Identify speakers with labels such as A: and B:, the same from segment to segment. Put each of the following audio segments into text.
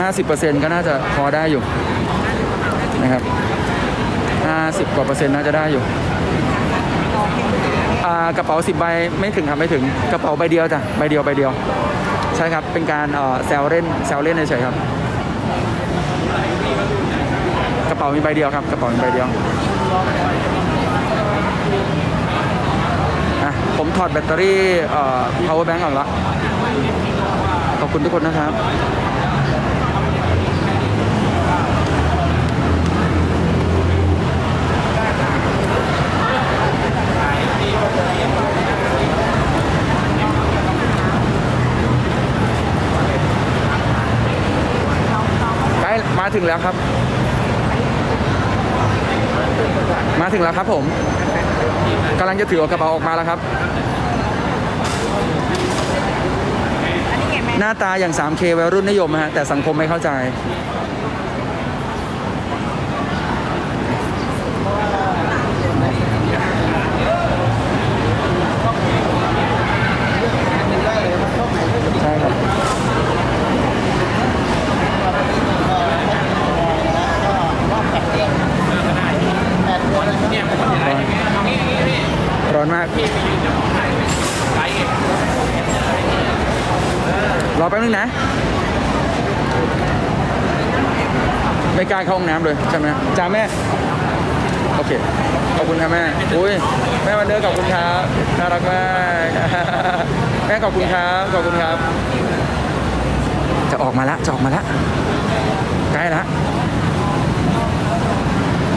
A: 50%ก็น่าจะพอได้อยู่นะครับ50กว่าเปอร์เซ็นต์น่าจะได้อยู่กระเป๋า10ใบไม่ถึงครับไม่ถึงกระเป๋าใบเดียวจ้ะใบเดียวใบเดียว ใช่ครับเป็นการเอ่อแซวเล่นแซวเล่นเฉยๆครับ กระเป๋ามีใบเดียวครับ กระเป๋ามีใบเดียวอะผมถอดแบตเตอรี่ power bank ออกแล้วขอบคุณทุกคนนะครับ มาถึงแล้วครับ มาถึงแล้วครับผมกำลังจะถือกระเป๋าออกมาแล้วครับ หน้าตาอย่าง 3K วัยรุ่นนิยมฮะแต่สังคมไม่เข้าใจ ร้อนมาก รอแป๊บนึงนะ ไม่กล้าเข้าห้องน้ำเลยใช่ไหมจ้าแม่ โอเค ขอบคุณครับแม่อุ้ยแม่วันเดอร์ขอบคุณครับน่ารักมากแม่ขอบคุณครับ ขอบคุณครับ จะออกมาละจะออกมาละใกล้ละ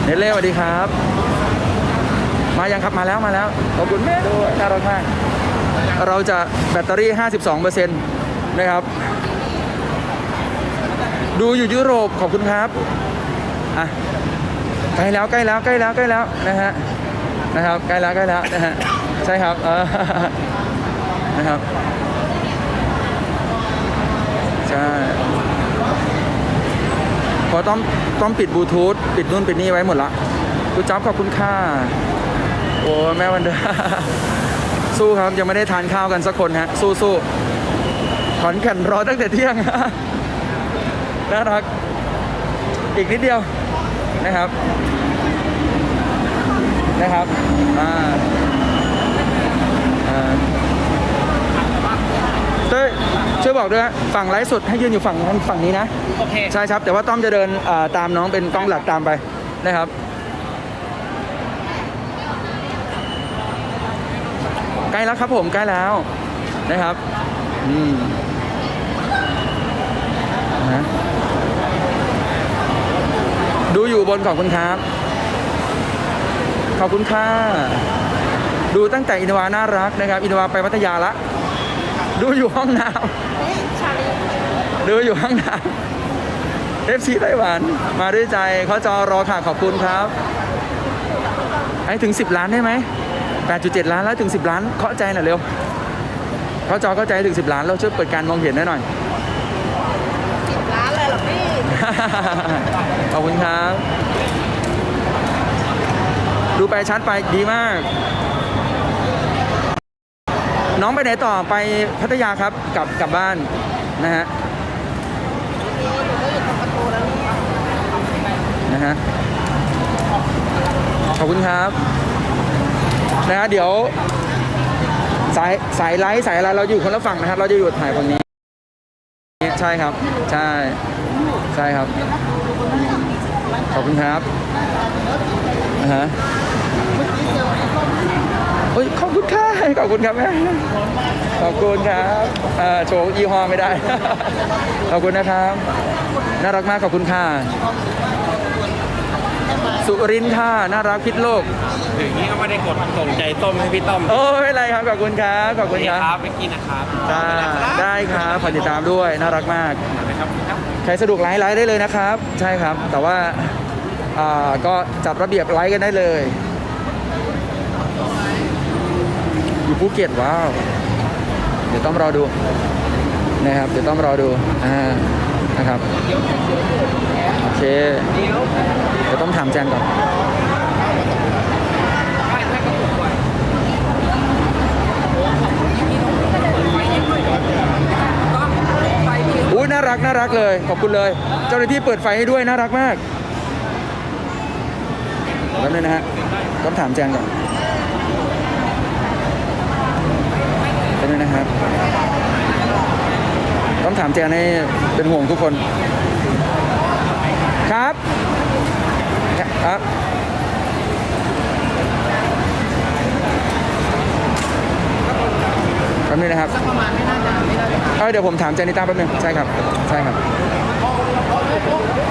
A: เนเล่สวัสดีครับ มายังครับมาแล้วมาแล้วขอบคุณแม่ด้วยน่ารักมาก เราจะแบตเตอรี่ 52%นะครับ ดูอยู่ยุโรปขอบคุณครับอะใกล้แล้วใกล้แล้วใกล้แล้วใกล้แล้วนะฮะนะครับใกล้แล้วใกล้แล้วนะฮะใช่ครับเออนะครับใช่พอต้องต้องปิดบลูทูธปิดนู่นปิดนี่ไว้หมดละคุณจ๊อบขอบคุณค่ะ อ้แม่วันเดอร์สู้ครับยังไม่ได้ทานข้าวกันสักคนฮะ สู้สู้ขอนแก่นรอตั้งแต่เที่ยงน่ารัก อีกนิดเดียวนะครับ นะครับอ่าอ่าเต้ยช่วยบอกด้วยฮะฝั่งไลฟ์สดให้ยืนอยู่ฝั่งนั้นฝั่งนี้นะ
B: โอเค
A: ใช่ครับ แต่ว่าต้อมจะเดินอ่าตามน้องเป็นกล้องหลักตามไปนะครับ ใก ล้แล้วครับผมใกล้แล้วนะครับอืมนะดูอยู่บนขอบคุณครับ ขอบคุณค่ะ ดูตั้งแต่อินวาน่ารักนะครับ อินวาไปพัทยาละ ดูอยู่ห้องน้ำดูอยู่ห้องน้ำเอฟซีไต้หวัน มาด้วยใจเขาจอรอค่ะขอบคุณครับ ให้ถึง 10 ล้านได้ไหม 8.7 ล้านแล้วถึง 10 ล้านเคาะใจหน่อยเร็วเขาจอเข้าใจถึง 10 ล้านเราช่วยเปิดการมองเห็นได้หน่อย
C: ร้านเลยเหรอพี่
A: ขอบคุณครับ ดูไปชัดไปดีมาก น้องไปไหนต่อไปพัทยาครับกลับกลับบ้านนะฮะ
C: นี่หนูก็อยู่ตรงประตูแล้วเนี่ย
A: นะฮะขอบคุณครับ นะฮะเดี๋ยวสายสายไลท์สายอะไรเราอยู่คนละฝั่งนะครับ เราจะอยู่ถ่ายฝั่งนี้ใช่ครับ ใช่ ใช่ครับ ขอบคุณครับฮะเฮ้ยขอบคุณค่ะขอบคุณครับแม่ขอบคุณครับเอ่อโชว์ยี่ห้อไม่ได้ ขอบคุณนะครับ น่ารักมากขอบคุณค่ะ สุรินทร์ค่ะน่ารักพิษโลก
B: อย่างนี้ก็ไม่ได้กดส่งใจต้มให้พี่ต้อม
A: โอ้ไม่เป็นไรครับขอบคุณครับขอบคุณครับ
B: ครับไปกินนะครับ
A: ได้ได้ครับฝากติดตามด้วยน่ารักมาก
B: นะครับครับ
A: ใครสะดวกไลฟ์ไลฟ์ได้เลยนะครับ ใช่ครับ แต่ว่าอ่าก็จัดระเบียบไลฟ์กันได้เลย อยู่ภูเก็ตว้าว เดี๋ยวต้องรอดูนะครับเดี๋ยวต้องรอดูอ่านะครับโอเค เดี๋ยวต้องถามแจนก่อน อุ้ยน่ารักน่ารักเลย ขอบคุณเลย เจ้าหน้าที่เปิดไฟให้ด้วยน่ารักมากแป๊บนึงนะฮะต้องถามแจงก่อนแป๊บนึงนะครับ ต้องถามแจงให้เป็นห่วงทุกคนครับ ครับแป๊บนึงนะครับ
C: ประมาณไม่น่าจะไม่น่าจะ
A: เออเดี๋ยวผมถามเจนิต้าแป๊บนึงใช่ครับ ใช่ครับ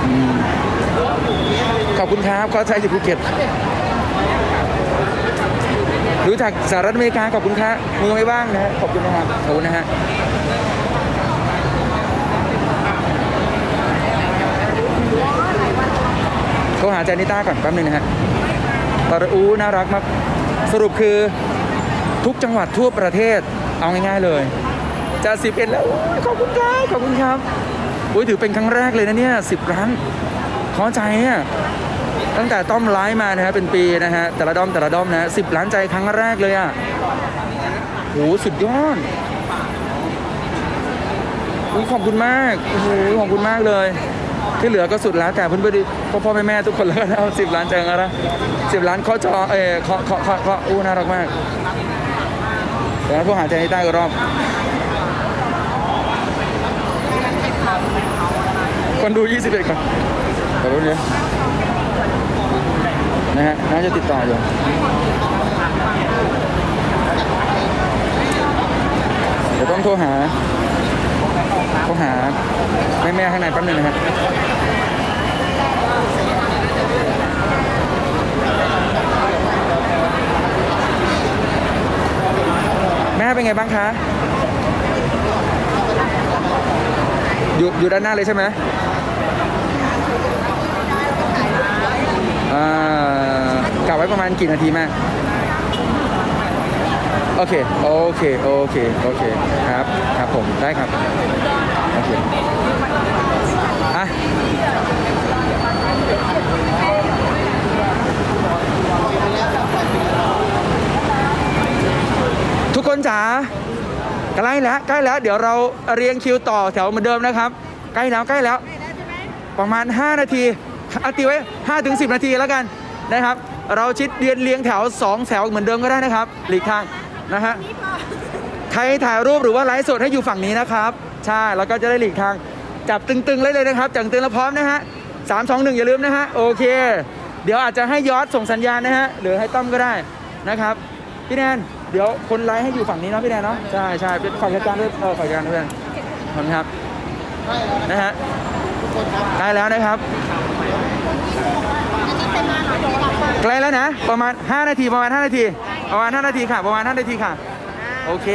A: อืมขอบคุณครับเขาใช้อยู่ภูเก็ต รู้จักสหรัฐอเมริกาขอบคุณครับมือไม่ว่างนะฮะขอบคุณนะครับขอบคุณนะฮะโท รหาเจนิต้าก่อนแป๊บนึงนะฮะตอรอูน่ารักมาก สรุปคือทุกจังหวัดทั่วประเทศเอาง่ายๆเลยจะสิบเอ็ดแล้วอขอบคุณครับขอบคุณครับอุ้ยถือเป็นครั้งแรกเลยนะเนี่ยสิบล้านขอใจเนี่ยตั้งแต่ต้อมไลฟ์มานะฮะเป็นปีนะฮะแต่ละด้อมแต่ละด้อมนะสิบล้านใจครั้งแรกเลยอะโหสุดยอดอุ้ยขอบคุณมากโอ้โหขอบคุณมากเลย ที่เหลือก็สุดแล้วแต่เพื่อนๆพ่อพ่อแม่แม่ทุกคนแล้วกันเอาสิบล้านใจกันนะสิบล้านข้อจอเออเคาะเคาะเคาะเคาะอู้น่ารักมากเดี๋ยวเราโทรหาใจให้ใต้ก็รอบ คนดู 21คนขอบคุณเนี่ยนะฮะน่าจะติดต่ออยู่เดี๋ยวต้องโทรหา โทรหาแม่แม่ข้างในแป๊บนึงนะฮะแม่เป็นไงบ้างคะอยู่อยู่ด้านหน้าเลยใช่ไหมอ่ากะไว้ประมาณกี่นาทีแม่โอเค โอเค โอเค โอเค ครับ ครับผม ได้ครับ อเคอะทุกคนจ๋าใกล้แล้วใกล้แล้ว เดี๋ยวเราเรียงคิวต่อแถวเหมือนเดิมนะครับ ใกล้แล้วใกล้แล้ว ประมาณ 5 นาทีเอาตีไว้5ถึง10 นาทีแล้วกันนะครับ เราชิดเรียนเรียงแถว 2 แถวเหมือนเดิมก็ได้นะครับ หลีกทางนะฮะใครถ่ายรูปหรือว่าไลฟ์สดให้อยู่ฝั่งนี้นะครับ ใช่ แล้วก็จะได้หลีกทางจับตึงๆเลยเลยนะครับ จับตึงแล้วพร้อมนะฮะสามสองหนึ่งอย่าลืมนะฮะ โอเค เดี๋ยวอาจจะให้ยอดส่งสัญญาณนะฮะ หรือให้ต้อมก็ได้นะครับ พี่แนนเดี๋ยวคนไลฟ์ให้อยู่ฝั่งนี้เนาะพี่แนนเนาะ ใช่ใช่เป็นฝ่ายจัดการด้วยเออฝ่ายจัดการด้วยขอบคุณครับนะฮะได้แล้วนะครับใกล้แล้วนะ ประมาณ 5 นาทีประมาณ 5 นาที ประมาณ 5 นาทีค่ะ ประมาณ 5 นาทีค่ะ โอเค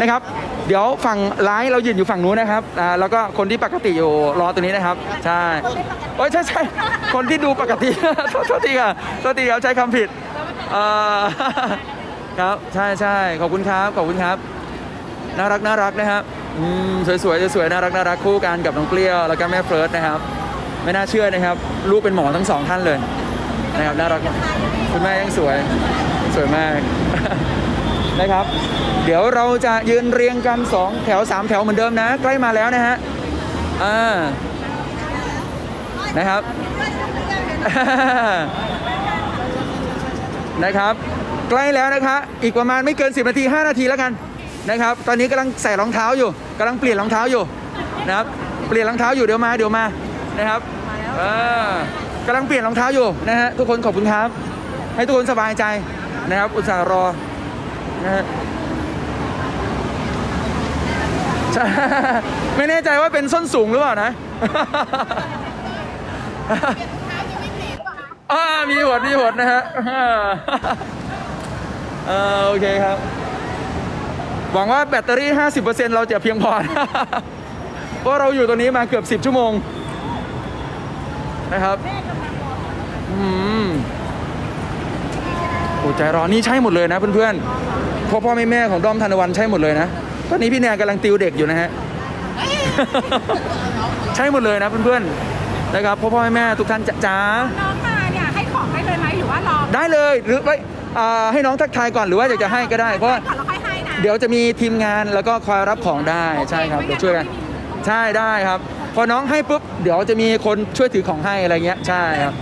A: นะครับ เดี๋ยวฝั่งไลฟ์เรายืนอยู่ฝั่งนู้นนะครับอ่าแล้วก็คนที่ปกติอยู่รอตรงนี้นะครับ ใช่โอ้ยใช่ใช่คนที่ดูปกติ โทษโทษทีค่ะโทษทีครับใช้คำผิดเอ่อครับใช่ใช่ขอบคุณครับขอบคุณครับน่ารักน่ารักนะครับอืมสวยๆสวยน่ารักน่ารักคู่กันกับน้องเกลี้ยวแล้วก็แม่เฟิร์สนะครับ ไม่น่าเชื่อนะครับ ลูกเป็นหมอทั้งสองท่านเลยนะครับน่ารักคุณแม่ยังสวย สวยมาก นะครับ เดี๋ยวเราจะยืนเรียงกัน 2 แถว 3 แถวเหมือนเดิมนะ ใกล้มาแล้วนะฮะอ่านะครับนะครับ ใกล้แล้วนะคะอีกประมาณไม่เกิน 10 นาที 5 นาทีแล้วกันนะครับ ตอนนี้กำลังใส่รองเท้าอยู่กำลังเปลี่ยนรองเท้าอยู่นะครับเปลี่ยนรองเท้าอยู่เดี๋ยวมาเดี๋ยวมานะครับกำลังเปลี่ยนรองเท้าอยู่นะฮะทุกคนขอบคุณครับ ให้ทุกคนสบายใจนะครับ อุตส่าห์รอ นะฮะไม่แน่ใจว่าเป็นส้นสูงหรือเปล่านะอ่ามีหวดมีหวดนะฮะอ่าเออโอเคครับ หวังว่าแบตเตอรี่ 50%เราจะเพียงพอเพราะเราอยู่ตรงนี้มาเกือบ 10 ชั่วโมงนะครับ อืม อ้ใจร้อนนี่ใช่หมดเลยนะเพื่อนๆพ่อพ่อแม่แม่ของด้อมธนวันใช่หมดเลยนะตอนนี้พี่แนนกำลังติวเด็กอยู่นะฮะใช่หมดเลยนะเพื่อนๆนะครับพ่อพ่อแม่แม่ทุกท่านจะจ้า
D: น้องมาเนี่ยให้ของได้เลยไหมหรือว่ารอ
A: ได้เลยหรือไว้อ่าให้น้องทักทายก่อนหรือว่าอยากจะให้ก็ได้เพราะว่า
D: ก่อนเราค่อยให้นะ
A: เดี๋ยวจะมีทีมงานแล้วก็คอยรับของได้ใช่ครับเดี๋ยวช่วยกันใช่ได้ครับ พอน้องให้ปุ๊บเดี๋ยวจะมีคนช่วยถือของให้อะไรเงี้ยใช่ครับ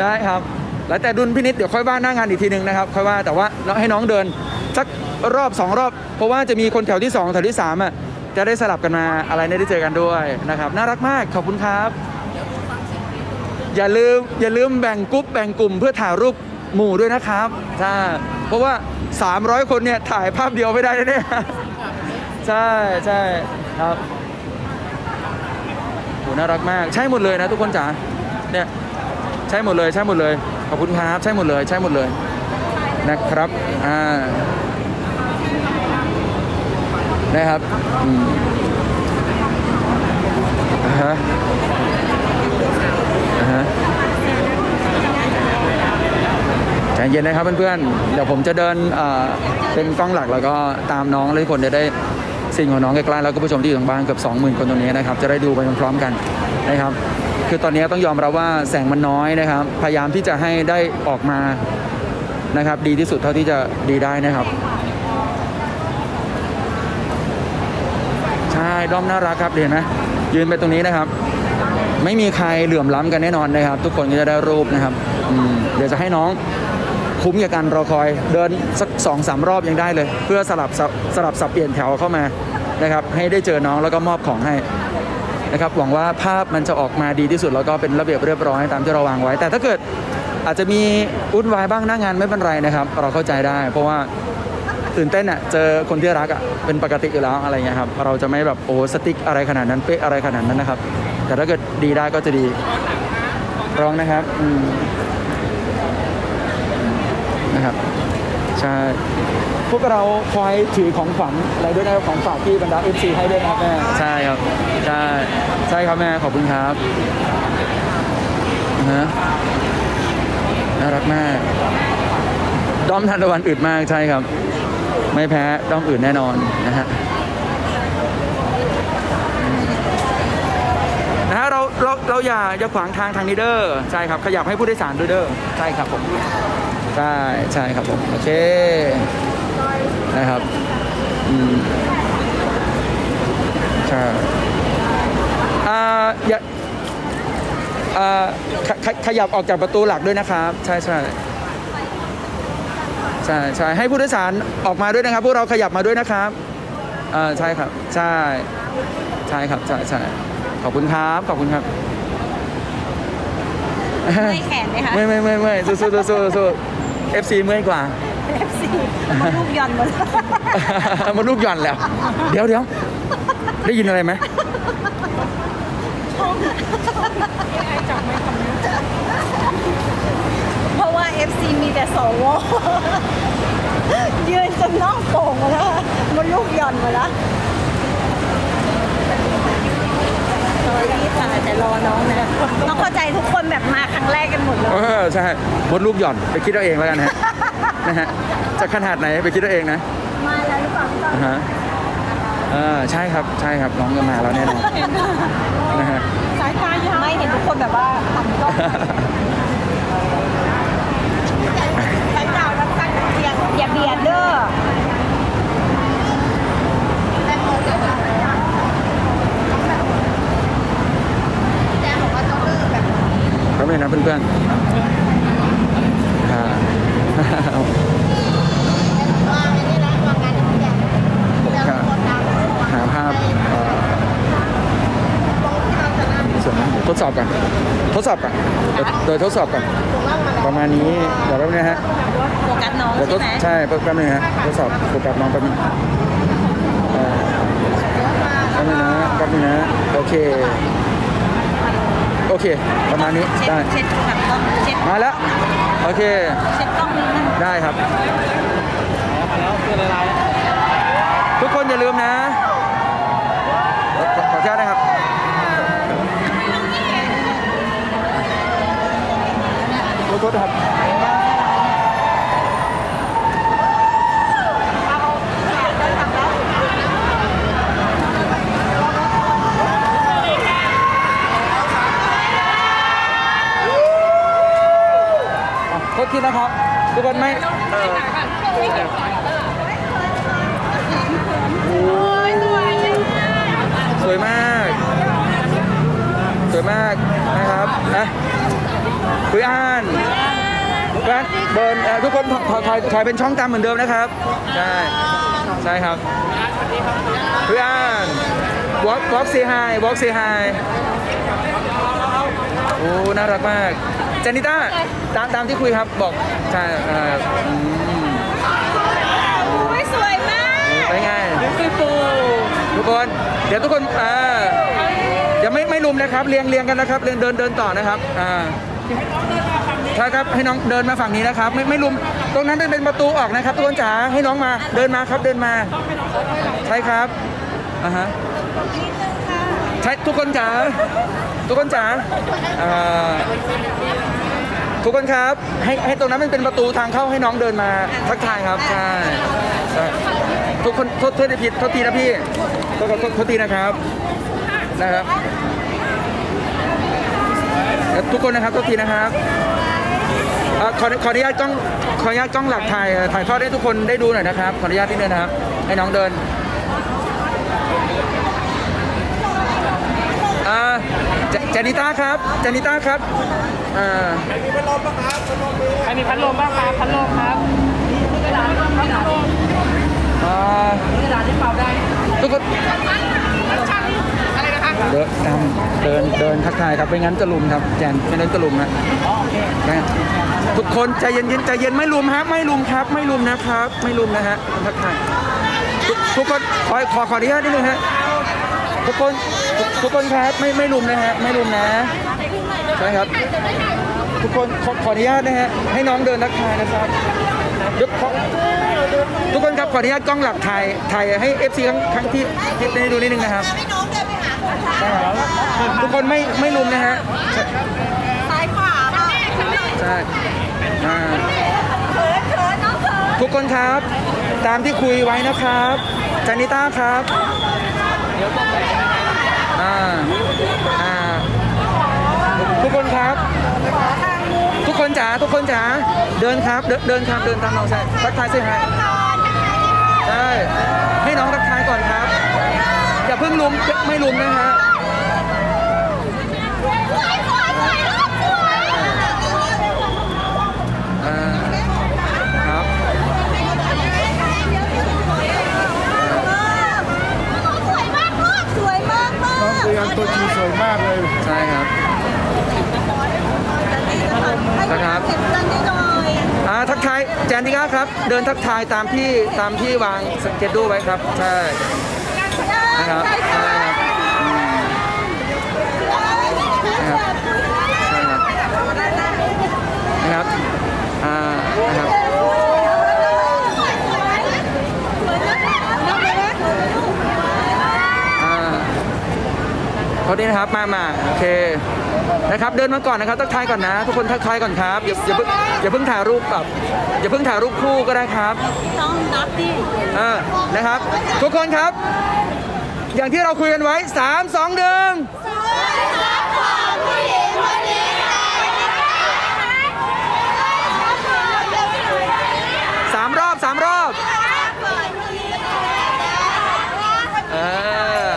A: ได้ครับ แล้วแต่ดุลพินิษเดี๋ยวค่อยว่าหน้างานอีกทีหนึ่งนะครับค่อยว่าแต่ว่าให้น้องเดินสักรอบสองรอบ เพราะว่าจะมีคนแถวที่สองแถวที่สามอะจะได้สลับกันมาอะไรเนี่ยได้เจอกันด้วยนะครับ น่ารักมากขอบคุณครับ อย่าลืมอย่าลืมแบ่งกรุ๊ปแบ่งกลุ่มเพื่อถ่ายรูปหมู่ด้วยนะครับใช่เพราะว่า 300 คนเนี่ยถ่ายภาพเดียวไม่ได้แน่ใช่ใช่ครับโหน่ารักมาก ใช่หมดเลยนะทุกคนจ๋าเนี่ยใช่หมดเลยใช่หมดเลย ขอบคุณครับ ใช่หมดเลย ใช่หมดเลยนะครับ อ่า นะครับอืมอ่าฮะอ่าฮะใจเย็นนะครับเพื่อนๆ เดี๋ยวผมจะเดินเอ่อเป็นกล้องหลักแล้วก็ตามน้องเลยคนจะได้สิ่งของน้องใกล้ๆแล้วก็ผู้ชมที่อยู่ทางบ้านเกือบ20,000 คนตรงนี้นะครับ จะได้ดูไปพร้อมๆกันนะครับ คือตอนนี้ต้องยอมรับว่าแสงมันน้อยนะครับ พยายามที่จะให้ได้ออกมานะครับ ดีที่สุดเท่าที่จะดีได้นะครับ ใช่ด้อมน่ารักครับเห็นไหมยืนไปตรงนี้นะครับ ไม่มีใครเหลื่อมล้ำกันแน่นอนนะครับ ทุกคนก็จะได้รูปนะครับเดี๋ยวจะให้น้องคุ้มกับการรอคอยเดินสักสองสามรอบยังได้เลย เพื่อสลับสลับสลับสับเปลี่ยนแถวเข้ามานะครับ ให้ได้เจอน้องแล้วก็มอบของให้ นะครับหวังว่าภาพมันจะออกมาดีที่สุด แล้วก็เป็นระเบียบเรียบร้อยตามที่เราวางไว้ แต่ถ้าเกิดอาจจะมีวุ่นวายบ้างหน้างานไม่เป็นไรนะครับ เราเข้าใจได้ เพราะว่าตื่นเต้นอะเจอคนที่รักอะเป็นปกติอยู่แล้วอะไรเงี้ยครับเราจะไม่แบบโอ้สติ๊กอะไรขนาดนั้นเป๊ะอะไรขนาดนั้นนะครับ แต่ถ้าเกิดดีได้ก็จะดีร้องนะครับนะครับใช่ พวกเราคอยถือของขวัญอะไรด้วยนะของฝากที่บรรดา FC ให้ด้วยนะครับแม่ ใช่ครับ ใช่ใช่ครับแม่ขอบคุณครับนะฮะน่ารักมากด้อมทันตะวันอึดมากใช่ครับ ไม่แพ้ด้อมอื่นแน่นอนนะฮะนะฮะเราเราเราอย่าอย่าขวางทางทางนี้เด้อใช่ครับ ขยับให้ผู้โดยสารด้วยเด้อใช่ครับผม ใช่ใช่ครับผม โอเค นะครับอืมใช่อ่าอย่าอ่าขขขยับออกจากประตูหลักด้วยนะครับ ใช่ใช่ใช่ใช่ให้ผู้โดยสารออกมาด้วยนะครับ พวกเราขยับมาด้วยนะครับอ่าใช่ครับ ใช่ใช่ครับใช่ใช่ขอบคุณครับขอบคุณครับ
C: ไม่แขนไหมคะ
A: ไม่ไม่ไม่ไม่สู้สู้สู้สู้สู้ FC เมื่อยกว่า
C: FC มันลูกหย่อนหมด
A: มันลูกหย่อนแล้ว เดี๋ยวเดี๋ยวได้ยินอะไรไหม
C: เพราะว่า FC มีแต่สวยืนจนน่องโป่งหมาแล้วอะมันลูกหย่อนหมาแล้วตอนนี้ค่ะแต่รอน้องนะต้องเข้าใจทุกคนแบบมาครั้งแรกกันหมดเลย
A: เออใช่มดลูกหย่อนไปคิดเอาเองแล้วกันฮะ นะฮะจะขนาดไหนไปคิดเอาเองนะ
C: มาแล้วหรือเปล่าพี่ต้อม
A: อ่าฮะเออใช่ครับใช่ครับน้องก็มาแล้วแน่นอนนะฮะ
C: สายตายาวไม่เห็นทุกคนแบบว่าทำกล้องสายตาแล้วกันเบียดอย่าเบียดเด้อ
A: ครับเลยนะเพื่อนๆอ่าผมก็ หาภาพเอ่อส่วนนั้นทดสอบกัน ทดสอบกันเดี๋ยวเดี๋ยวทดสอบกัน ประมาณนี้เดี๋ยวแป๊บนึงนะฮะ
C: โฟกัสน้อง
A: เดี๋ยวท
C: ใช่
A: ด
C: ไหม
A: ใช่แป๊บนึงนะฮะทดสอบโฟกัสน้องแป๊บนึงเอ่อแป๊บนึงนะแป๊บนึงนะโอเคโอเค ประมาณนี้
C: เช็ด
A: ได้
C: เช็ดหลังกล้องเช็ด
A: มาแล้ว โอเค
C: เช็ดกล้องนี้นะ
A: ได้ครับทุกคนอย่าลืมนะขอขอขอแค่นะครับ ขอโทษนะครับ ทุกคนไหมอออสวยมาก สวยมากนะครับนะคุยอ่านร้านเบิร์นทุกคนถ่ายถอยเป็นช่องตามเหมือนเดิมนะครับ ใช่ใช่ครับคุยอ่านบล็อกบล็อกซีไฮบล็อกซีไฮโอ้ น่ารักมากเจนิต้า ตามตามที่คุยครับบอกใช่เอ่ออืม
C: อุ้ยสวยมาก
A: ไปไงทุกคนเดี๋ยวทุกคนอ่าอย่าไม่ไม่ลุมนะครับเรียงเรียงกันนะครับเรียงเดินเดินต่อนะครับอ่าใช่ครับให้น้องเดินมาฝั่งนี้นะครับ ไม่ไม่ลุมตรงนั้นเป็นเป็นประตูออกนะครับทุกคนจ๋าให้น้องมาเดินมาครับเดินมาใช่ครับอ่าฮะใช่ทุกคนจ๋าทุกคนจ๋าอ่า ทุกคนครับให้ให้ตรงนั้นมันเป็นประตูทางเข้าให้น้องเดินมาทักทายครับใช่ใช่ทุกคนโทษโทษทีผิดโทษทีนะพี่โทษโทษโทษทีนะครับนะครับแล้วทุกคนนะครับโทษทีนะครับเอ่อขอขออนุญาตกล้องขออนุญาตกล้องหลักถ่ายถ่ายทอดให้ทุกคนได้ดูหน่อยนะครับขออนุญาตที่เดินนะครับ ให้น้องเดินอ่าเจเจนิต้าครับเจนิต้าครับ อ่า
B: ใครมีพัดลมบ้างครับพัดลมครับ
A: อ่าทุกคนเดินตามเดินเดินทักทายครับไม่งั้นจะลุมครับแจนไม่งั้นจะลุมนะนะทุกคนใจเย็นๆใจเย็นไม่ลุมครับไม่ลุมครับ ไม่ลุมนะครับ ไม่ลุมนะฮะทักทายทุกทุกคนขอขอขออนุญาตนิดนึงฮะทุกคนทุกทุกคนครับไม่ไม่ลุมนะฮะไม่ลุมนะ ใช่ครับ ทุกคนขอขออนุญาตนะฮะให้น้องเดินทักทายนะครับเดี๋ยวขอทุกคนครับขออนุญาตกล้องหลักถ่ายถ่ายให้ FC ครั้งครั้งที่ที่ได้ดูนิดนึงนะครับใช่ครับทุกคนไม่ไม่ลุมนะฮะ
C: ซ้ายขวาค่ะ
A: ใช่อ่า
C: เขินเขินน้องเขิน
A: ทุกคนครับ ตามที่คุยไว้นะครับจานิต้าครับอ่าอ่าทุก คนครับ ทุกคนจ๋าทุกคนจ๋าเดินครับ เดินเดินครับเดินตามน้องใช่ทักทายสิฮะใช่ให้น้องทักทายก่อนครับ อย่าเพิ่งลุมไม่ลุมนะฮะอ่าครับ
C: สวยมากลูกสวยมากมาก
E: น้องเรียนตัวจริงสวยมากเลย
A: ใช่ครับ นะครับ
C: เก็บตันนิดหน่อย
A: อ่าทักทายแจนติก้าครับ เดินทักทายตามที่ตามที่วางสเก็ตดูไว้ครับ ใช่นะครับใช่ครับอืมนะครับใช่ครับนะครับอ่านะครับอ่าเขาดีนะครับมามาโอเค นะครับเดินมาก่อนนะครับทักทายก่อนนะ ทุกคนทักทายก่อนครับอย่าอย่าเพิ่งอย่าเพิ่งถ่ายรูปแบบอย่าเพิ่งถ่ายรูปคู่ก็ได้ครับ
C: ต้องนับดิ
A: เออนะครับ ทุกคนครับ อย่างที่เราคุยกันไว้ 3 2 1สามรอบสามรอบเออ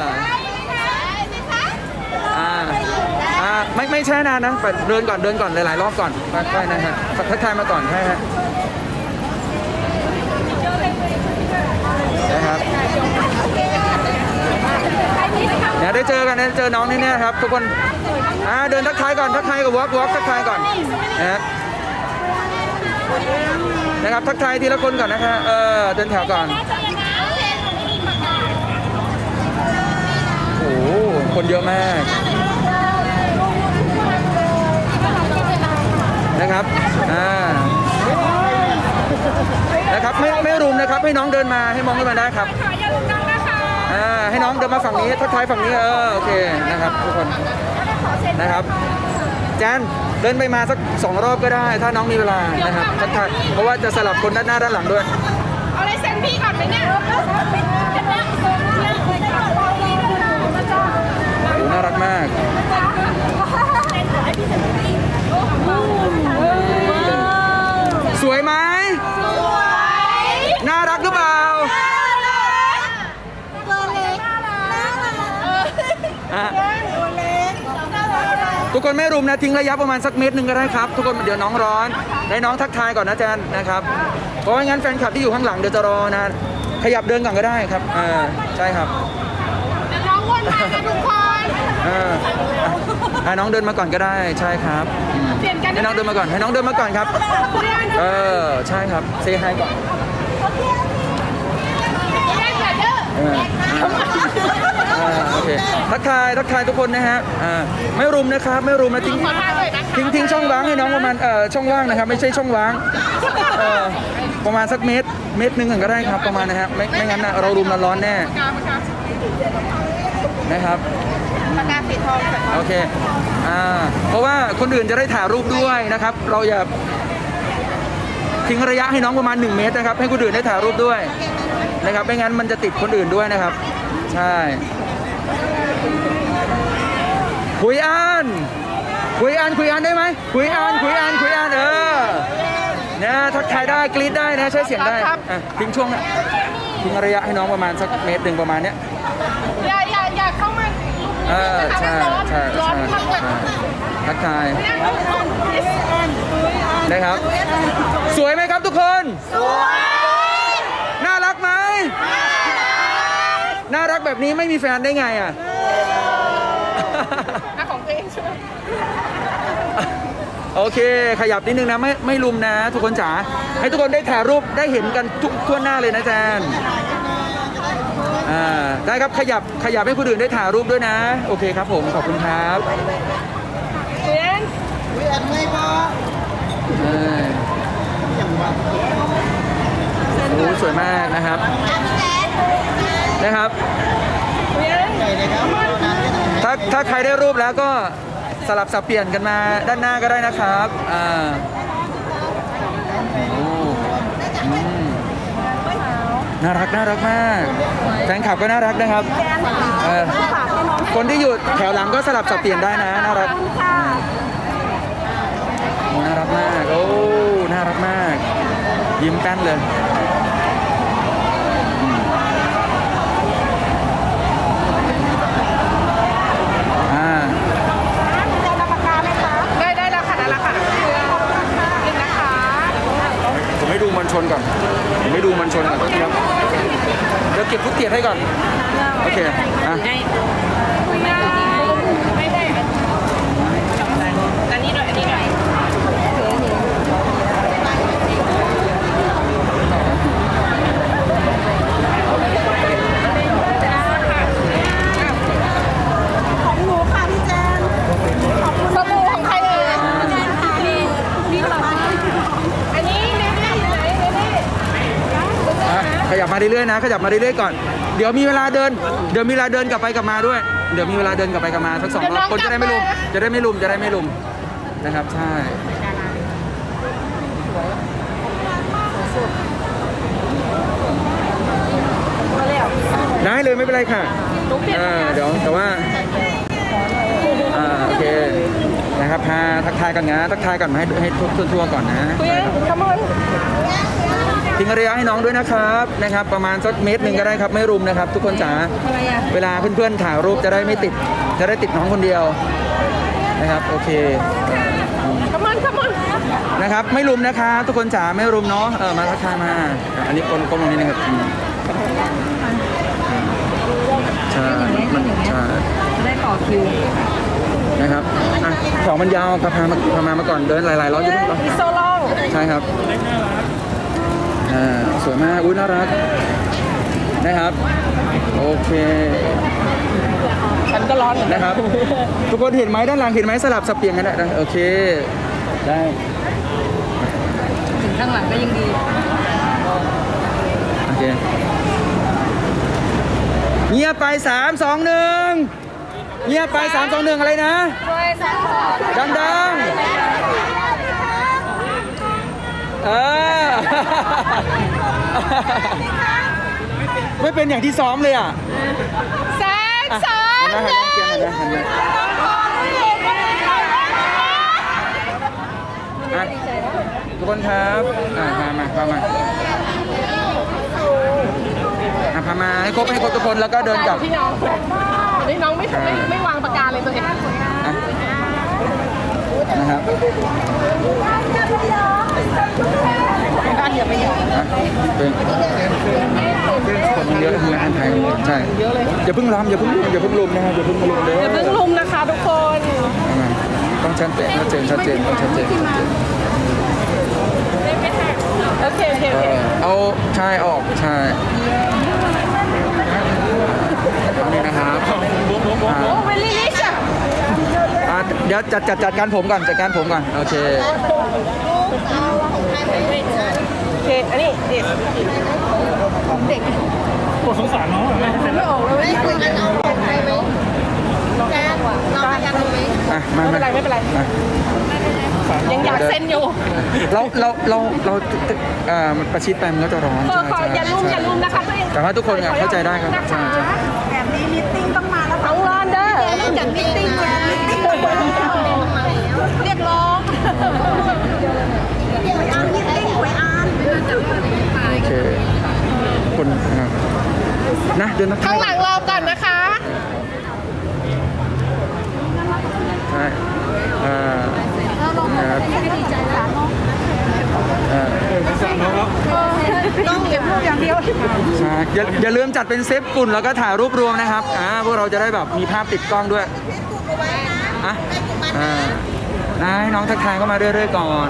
A: อ่าอ่า ไม่ไม่ใช่นานนะไปเดินก่อนเดินก่อนหลายๆรอบก่อนค่อยๆนะฮะทักทายมาก่อนใช่ฮะนะครับเดี๋ยวได้เจอกันนะเจอน้องที่เนี่ยครับ ทุกคนอ่าเดินทักทายก่อนทักทายกับวอล์กวอล์กทักทายก่อนนะฮะนะครับทักทายทีละคนก่อนนะคะเออเดินแถวก่อนโอ้โหคนเยอะมาก นะครับอ่านะครับไม่ไม่รุมนะครับให้น้องเดินมาให้มองขึ้นมาได้ครับ
D: ขออย่าลุกน้องนะคะ
A: อ่าให้น้องเดินมาฝั่งนี้ทักทายฝั่งนี้เออโอเคนะครับทุกคนนะครับแจนเดินไปมาสักสองรอบก็ได้ ถ้าน้องมีเวลานะครับทักทายเพราะว่าจะสลับคนด้านหน้าด้านหลังด้วย
D: เอาอะไรเซ็นพี่ก่อนไหมเนี่ย
A: โอ้น่ารักมาก สวยไหม น่ารักหรือเปล่า
C: ตัวเล็กน่ารัก
A: อะ
C: ตัวเล็กน่ารัก
A: ทุกคนไม่รุมนะ ทิ้งระยะประมาณสักเมตรหนึ่งก็ได้ครับ ทุกคนเดี๋ยวน้องร้อนให้น้องทักทายก่อนนะแจนนะครับ เพราะว่างั้นแฟนคลับที่อยู่ข้างหลังเดี๋ยวจะรอนานขยับเดินก่อนก็ได้ครับอ่าใช่ครับ
D: เดี๋ยวน้องวนมานะทุกคน
A: อ่าให้น้องเดินมาก่อนก็ได้ใช่ครับ อืม
D: เปลี่ยนกัน
A: ให้น้องเดินมาก่อนให้น้องเดินมาก่อนครับ
D: เพื่อน
A: เออใช่ครับเซฮายก่อน
D: เล่นแบบเด้อ
A: เอออ่าโอเคทักทายทักทายทุกคนนะฮะอ่าไม่รุมนะครับ ไม่รุมนะทิ้ง
D: ขอทานเลยนะคะ
A: ทิ้งทิ้งช่องว่างให้น้องประมาณเอ่อช่องว่างนะครับ ไม่ใช่ช่องว่างเอ่อประมาณสักเมตรเมตรหนึ่งก็ได้ครับประมาณนะฮะไม่ไม่งั้นนะเรารุมเราร้อนแน่
D: กาปากกา
A: นะครับ
D: ปากกาสีทองค่ะ
A: โอเคอ่าเพราะว่าคนอื่นจะได้ถ่ายรูปด้วยนะครับ เราอย่าทิ้งระยะให้น้องประมาณ 1 เมตรนะครับ ให้คนอื่นได้ถ่ายรูปด้วยนะครับไม่งั้นมันจะติดคนอื่นด้วยนะครับ ใช่คุยอันคุยอันคุยอันได้ไหมคุยอันคุยอันคุยอันเออนะทักทายได้กรี๊ดได้นะใช้เสียงได้อะทิ้งช่วงนะทิ้งระยะให้น้องประมาณสักเมตรหนึ่งประมาณเนี้ย
D: อย่าอย่าอย่าเข้ามา
A: เออใช่
D: ร้อน
A: ใช่
D: ร้อน
A: ใช่
D: มากเลย
A: ทักทายนะครับ สวยไหมครับทุกคน สวย น่ารักไหม น่ารักแบบนี้ไม่มีแฟนได้ไงอะ
D: อะของตัวเองใช่ไหม
A: โอเค ขยับนิดนึงนะ ไม่ไม่ลุมนะ ทุกคนจ๋าให้ทุกคนได้ถ่ายรูปได้เห็นกันทุกทั่วหน้าเลยนะแจน อ่าได้ครับขยับขยับให้คนอื่นได้ถ่ายรูปด้วยนะ โอเคครับผมขอบคุณครับ
D: เรียน
A: เออโอ้สวยมากนะครับนะครับ
D: เรียน
A: ถ้าถ้าใครได้รูปแล้วก็สลับสับเปลี่ยนกันมาด้านหน้าก็ได้นะครับอ่าโอ้อืม น่ารักน่ารักมากแฟนคลับก็น่ารักนะครับเออคนที่อยู่แถวหลังก็สลับสับเปลี่ยนได้นะน่ารักโอ้น่ารักมากโอ้น่ารักมาก ยิ้มแป้นเลยอ่า
D: ได้ได้แล้วค่ะได้แล้วค่ะเรียนนะคะ
A: ผมให้ดูมันชนก่อน ผมให้ดูมันชนก่อนครับ เก็บฟุตเตียดให้ก่อน โอเคอะ
D: ไม่ได้อันนี้ด้วยอันนี้ด้วย
C: ของหนูค่ะพี่แจน
D: สบู่ของใครเอ่ย
C: แจนค่ะนี่นี่หรอคะ
D: อันนี้เนเน่อยู่ไหนเนเน่
A: อะ ขยับมาเรื่อยๆนะขยับมาเรื่อยๆก่อน เดี๋ยวมีเวลาเดิน เดี๋ยวมีเวลาเดินกลับไปกลับมาด้วย เดี๋ยวมีเวลาเดินกลับไปกลับมาสักสองรอบคนจะได้ไม่ลุมจะได้ไม่ลุมจะได้ไม่ลุมนะครับใช่ได้เลยไม่เป็นไรค่ะอ่าเดี๋ยวแต่ว่าอ่าโอเคนะครับพาทักทายกันนะทักทายก่อนให้ให้ทุกทั่วๆก่อนนะ
D: เรียนขโมย
A: ทิ้งระยะให้น้องด้วยนะครับนะครับ ประมาณสักเมตรหนึ่งก็ได้ครับไม่รุมนะครับ ทุกคนจ๋าเวลาเพื่อนๆถ่ายรูปจะได้ไม่ติด จะได้ติดน้องคนเดียวนะครับโอเค
D: ขโมยขโมย
A: นะครับ ไม่รุมนะครับทุกคนจ๋าไม่รุมเนาะเออมาทักทายมา อันนี้คนก้มลงนิดนึงครับอืมใช่มันใช่
C: ได้ต่อคิว
A: นะครับอะของมันยาวพาพามาพามามาก่อนเดินหลายๆร้อยอยุ่ง
D: อีโซลอง
A: ใช่ครับ อ่าสวยมากอุ้ยน่ารักนะครับ โอเค
D: ฉันก็ร้อนเหมือนกัน
A: นะครับ ทุกคนเห็นไหมด้านหลังเห็นไหมสลับสับเปลี่ยนกันได้นะโอเค ได้
C: ถึงข้างหลังก็ยังดี
A: โอเคเงียบไปสามสองหนึ่งเงียบไปสามสองหนึ่งอะไรนะ
D: ด้วยสปอร์ต
A: ดังๆ เออ ไม่เป็นอย่างที่ซ้อมเลยอะ
D: แสนสอง
A: หัน
D: ห
A: มา
D: นึ่
A: หันมาหันมาอะทุกคนครับอะมามาพามาอะพามาให้ครบให้ครบทุกคนแล้วก็เดินกลับ
D: ที่น้องนี่น้องไม่ไม่ไม่วางปากกาเลยตัวเอง
A: อะนะ เป็นคนเยอะทั้งนั้นไทยใช่อย่าเพิ่งล้ำอย่าเพิ่งลุมอย่าเพิ่งลุมนะครับอย่าเพิ่งลุมเด้อ
D: อย่าเพิ่งลุมนะคะทุกคน
A: ต้องชัดเจนชัดเจนชัดเจนต้องชัดเจน
D: โอเคโอเค
A: เอ
D: โอเค
A: อเอาใช่ออกใช่เอานี่นะครับ
D: โอ้เวลี่ลิช
A: อะเดี๋ยวจัดจัดจัดการผมก่อนจัดการผมก่อนโอเค
D: โอเค อันนี้เด็ก
F: ไม่ออกเลยไม่คุยกันเอาของใครไหมแจ๊ดเราไปกันไหม
A: อะมา
D: ไม่เป็นไรไม่เป็นไร
A: อะ
D: ยังอยากเซ็นอยู่
A: เราเราเราเราเอ่อมันประชิดไปมันก็จะร้อน
D: เออขอ
A: ใช่
D: อย่าลุม
A: ใช่
D: อย่าลุมนะคะตัวเอง
A: แต่ว่าทุกคนเนี่ยเข้าใจได้ครับ
D: นะ
A: ใช่
D: คะ
A: ใช่
C: แบบนี้มิทติ้งต้องมาแล้ว
D: น้องรอนเด้อ
C: เรื่องจากมิทติ้งมามิทติ้งเรียกร้องไปอ่านมิทติ้งไปอ่าน
A: โอเคคนนะครับ นะเดินมา
D: ข้างหลังเราก่อนนะคะ
A: ใช่อ่าครับอ่า
C: ต้องเก็บรูปอย่างเดียว
A: ใช่อย่าอย่าลืมจัดเป็นเซฟกลุ่นแล้วก็ถ่ายรูปรวมนะครับอ่าพวกเราจะได้แบบมีภาพติดกล้องด้วยอะอ่าได้น้องทักทายเข้ามาเรื่อยๆก่อน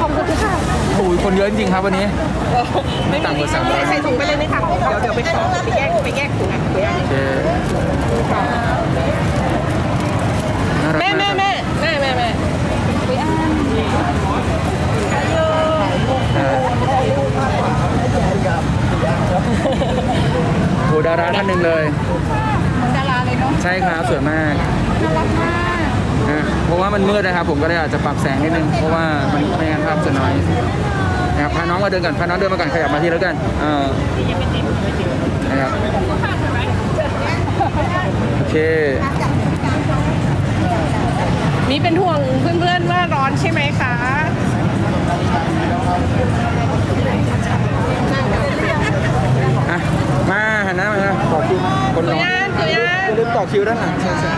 D: ขอบคุณค่ะ
A: โอ้ยคนเยอะจริงๆครับวันนี้
D: ไม่
A: ต่างกว่าสามร้อย
D: ใส่ถุงไปเลยไหมคะเดี๋ยวเดี๋ยวไปขอไปแยกไปแยกถุงอะ
A: โอเคน่ารัก
D: แม่
A: มา
D: แม่
A: ก
D: แม่แม่แม่แม่
A: อ่าโหดาราท่านหนึ่งเลย
C: ดาราเลยเนาะ
A: ใช่ครับสวยมาก
C: น่ารักมาก
A: นะเพราะว่า มันมืดนะครับ ผมก็เลยอาจจะปรับแสงนิดนึงเพราะว่ามันไม่งั้นภาพจะน้อยนะครับพาน้องมาเดินก่อนพาน้องเดินมาก่อนขยับมาที่แล้วกันเออนะครับโอเค
D: มีเป็นห่วงเพื่อนๆว่าร้อนใช่ไหมคะ
A: อะมาหันหน้ามาครับต่อคิวคน
D: ตุ
A: น้อง
D: ยานตุยาน
A: อย่าลืมต่อคิวด้านหลังใช่ใช่